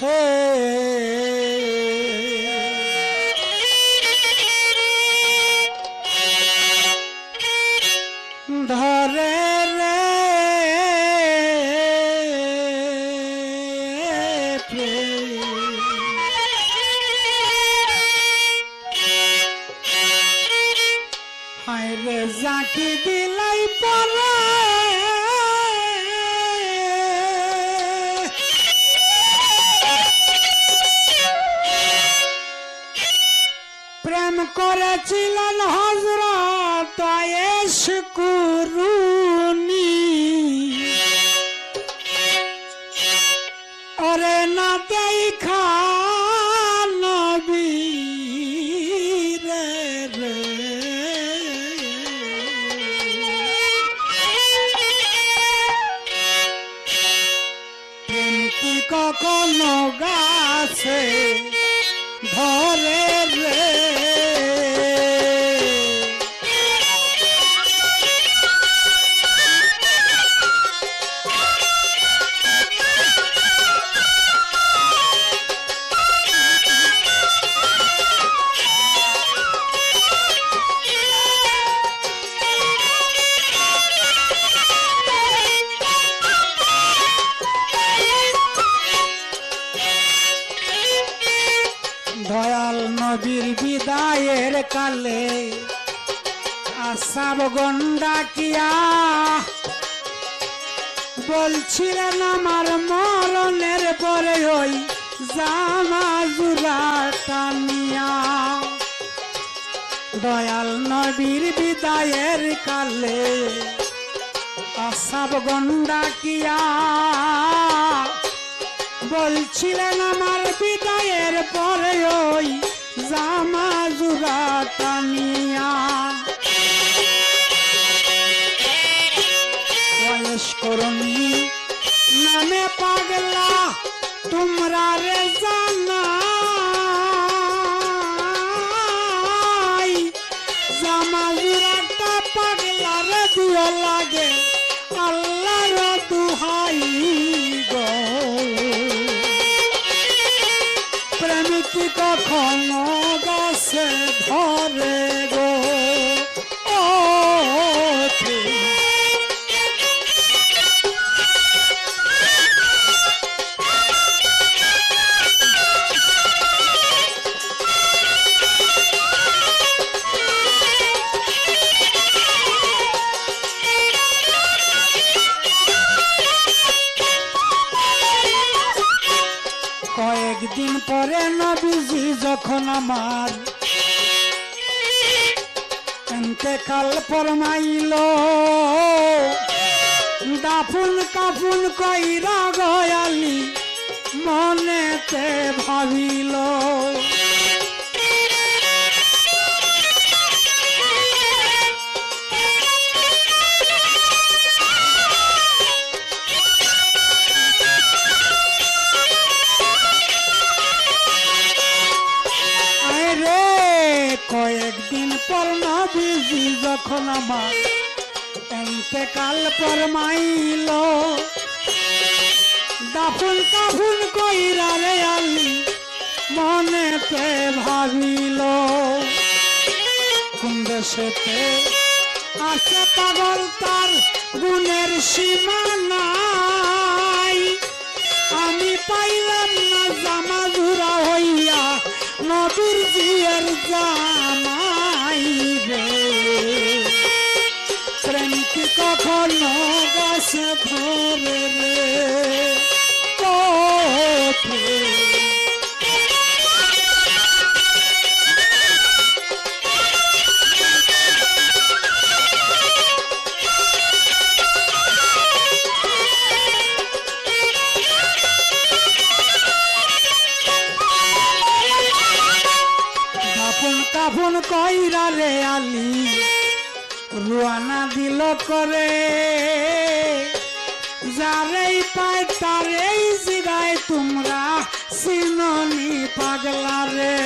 গাছে করেছিলেন হজরত কুরুনি ওরে না দেখা নবী কখনো গাছে ধরে রে দয়াল নবীর বিদায়ের কালে আসাব গন্ডা কিয়া বলছিলেন আমার মরণের পরে ওই জামা জুরা টানিয়া। দয়াল নবীর বিদায়ের কালে আসাব গন্ডা কিয়া বলছিলেন আমার বিদায়ের পরে ওই জামা জুরা টানিয়া করনি নামে পাগলা, তোমরা রে জানাই জামা জুরাটা পাগলা রে দিও লাগে আল্লাহর আমার। কাল পরমাইল। দাফুন কাফুন কইরা গয়ালি মনেতে ভাবিল। যখন আমার কাল পর মাইল দাফুন কাফুন কইরা রে আলি, মনেতে ভাবিল। কোন আছে পাগল তার গুণের সীমা নাই। আমি পাইলাম না জামা জুরা হইয়া নদীর জিয়ার জামাই রে। কখনো গাছে ধরে রে করে। যারেই পায় তারেই জিরাই তোমরা সিননি পাগলা রে।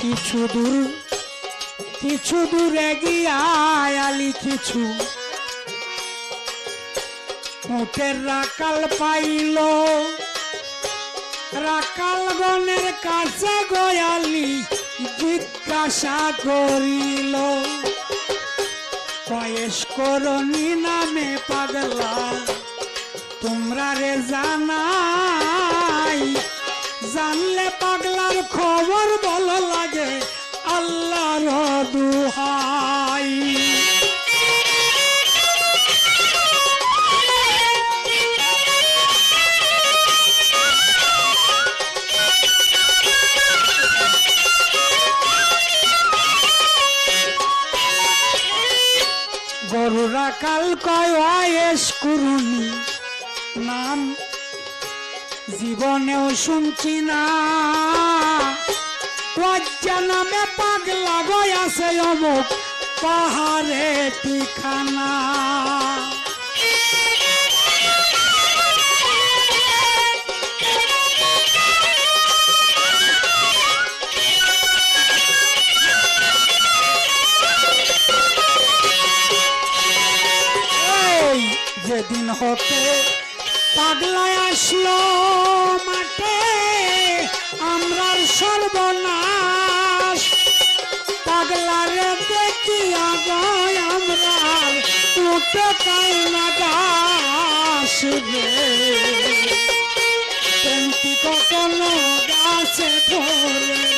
কিছু দূর কিছু দূরে গিয়া আলি কিছু। রাকাল পাইল। রাকাল গণের কাছে গয়ালি জিজ্ঞাসা করিল কয়েস করণী নামে পাগলা, তোমরা রে জানাই, জানলে পাগলার খবর বলো লাগে। কাল কয় ওয়েস কুরুনি নাম জীবনেও শুনছি না। নামে পাগলা গয়াছে অমুক পাহাড়ে ঠিকানা। যেদিন হতে পাগলায় আসলো মাঠে, আমরার সর্বনাশ। পাগলারে দেখি আগায় আমরার উঠে কাই না দাস প্রেমটি কখনো গাছে ধরে?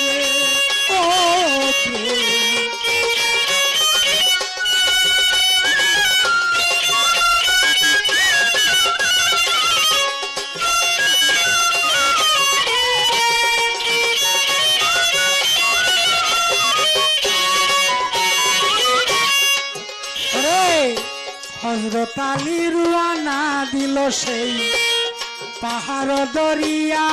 সেই পাহাড় দরিয়া।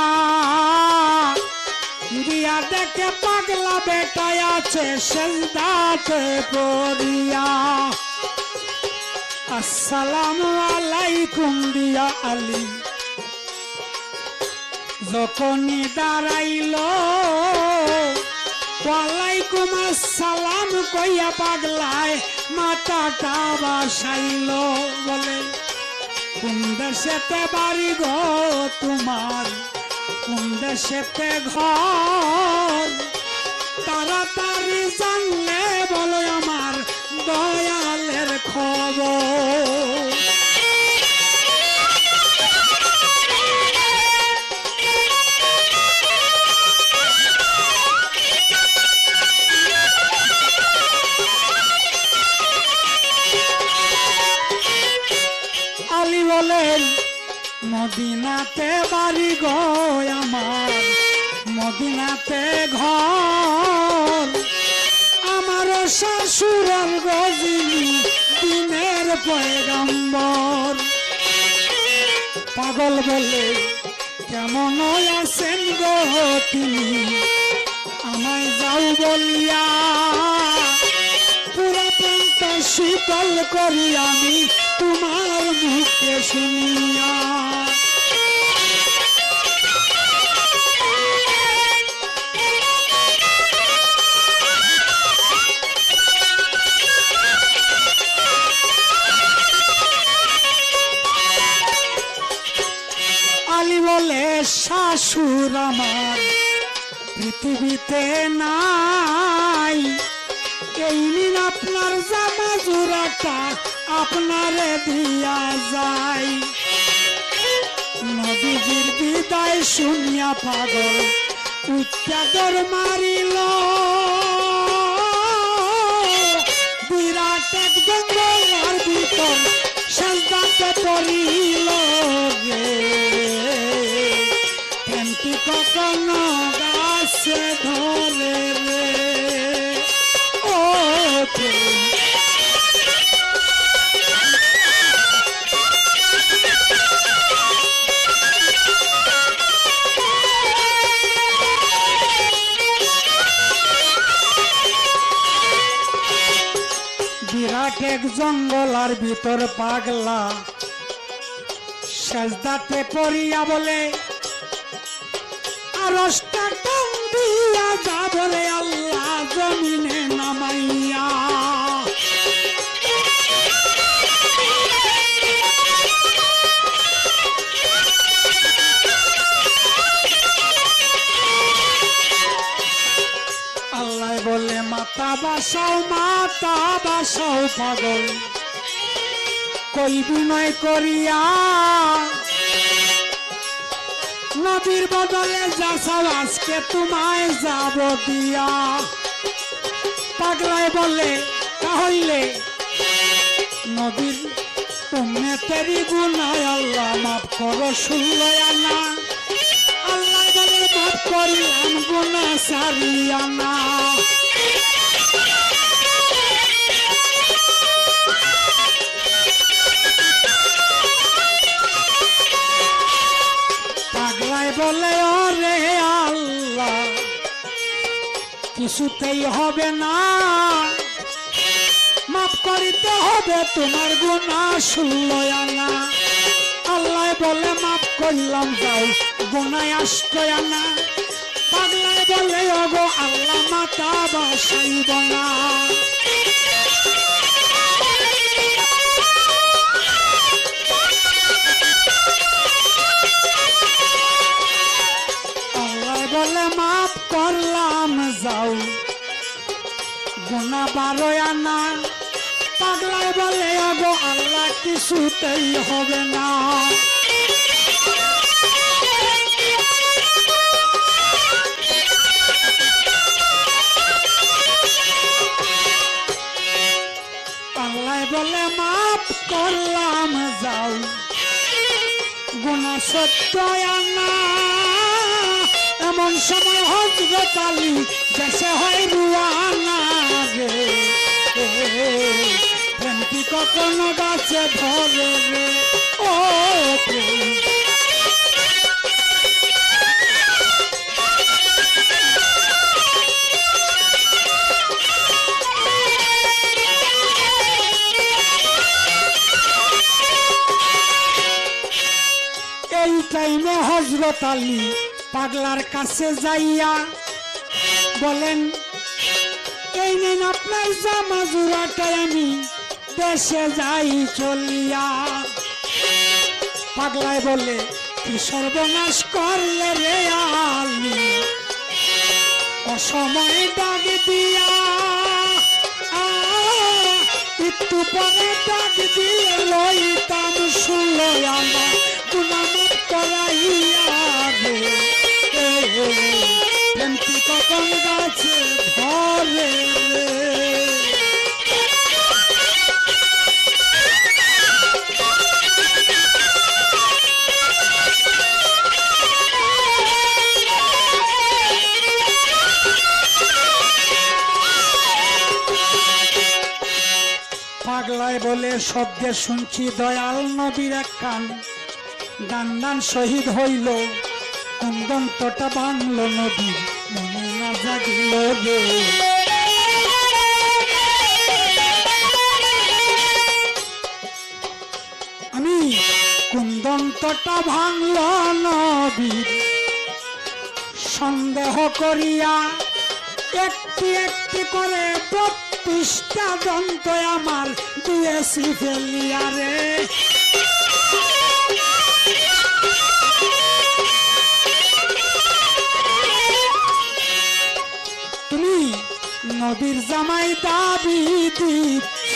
দেখে পাগলা বেটায় আছে সেজদাতে পড়িয়া। আসসালামু আলাইকুম দিয়া আলী। যখনই দাঁড়াইলো, ওয়ালাইকুম আসসালাম কইয়া পাগলায় মাথাটা বাসাইল বলে কোন বাড়ি গো তোমার? কোন দেশেতে ঘর? তাড়াতাড়ি জানলে পয়গম্বর। পাগল বলে, কেমন আছেন গো তিনি? আমায় যাও বলিয়া পুরা প্রান্ত শীতল করি আমি তোমার মুখে শুনিয়া। বলে শাশুর আমার, পৃথিবীতে নাই। এই নিন আপনার জামা জোড়াটা, আপনারে দিয়া যায় নদীজির বিদায় শুনিয়া পাগল উচ্চাদর মারিল। বিরাট এক জঙ্গলার ভিতর সাজদাতে পড়িল কখনো গাছে ধরে রে। ও বিরাট এক জঙ্গল আর ভিতর পাগলা। সাজদাতে পড়িয়া বলে আল্লাহ জমিনে নামাইয়া। আল্লাহ বলে মাতা বাসাও মাতা বাসাও পাগল। কই বিনয় করিয়া নদীর বদলে যাসাও আজকে তোমায় যাব দিয়া। পাগলায় বলে তাহলে নদীর তুমি তেরি গুনায় আল্লাহ মাফ করো শুনলয় আনা। আল্লাহ বলে মাফ করিলাম গুনা সারিয়ানা বলে ওরে আল্লাহ, কিছুতেই হবে না। মাফ করিতে হবে তোমার গুণা শুনলয়ানা আল্লাহ। বলে, মাফ করলাম যাও গুনায় আষ্টয়ানা পাগলায় বলে, ওগো, আল্লাহ মাতা বাসাইব না। বারোয় আনা পাগলায় বলে, আগো আল্লাহ, কিছুতেই হবে না। আল্লাহ বলে, মাফ করলাম, যাও। গুণা সত্য আনা এমন সময় হজরত আলী, দেশে হয় রুয়ানা প্রেম কি কখনো গাছে ধরে রে? ও এই টাইমে হজরত আলী পাগলার কাছে যাইয়া বলেন, এই নিন আপনার জামা জোড়াটাই আমি দেশে যাই চলিয়া পাগলায় বলে কি সর্বনাশ করলে রে আলী অসময় ডাক দিয়া একটু পরে ডাক দিয়ে লইতাম শুলো আমার গুনামাত করাইয়া রে কখন গাছে ধরে রে শব্দে শুনছি দয়াল নবীর এক কান। গান গান শহীদ হইল কুন্দন্তটা বাংল নদী। মনে না জাগিল আমি কুন্দন্তটা ভাঙল নদীর সন্দেহ করিয়া একটি একটি করে বত্রিশটা দন্ত আমার দিয়েছি ফেলিয়া রে। তুমি নদীর জামাই দাবি দিচ্ছ।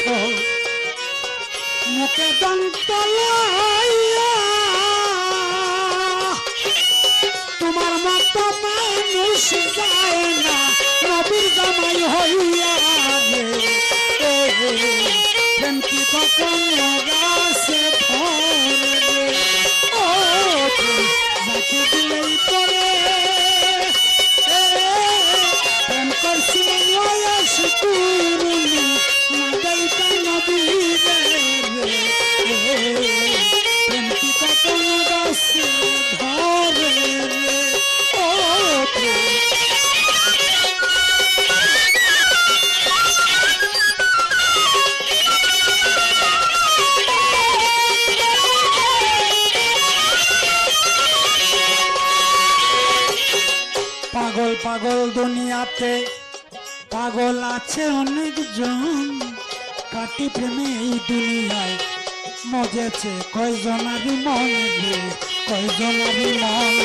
মুখে দন্ত লইয়া পাগল দুনিয়াতে, পাগল আছে অনেক জন কাটি প্রেমে এই দুনিয়ায় মজেছে। কয়জনারি মন কয়জনারি মন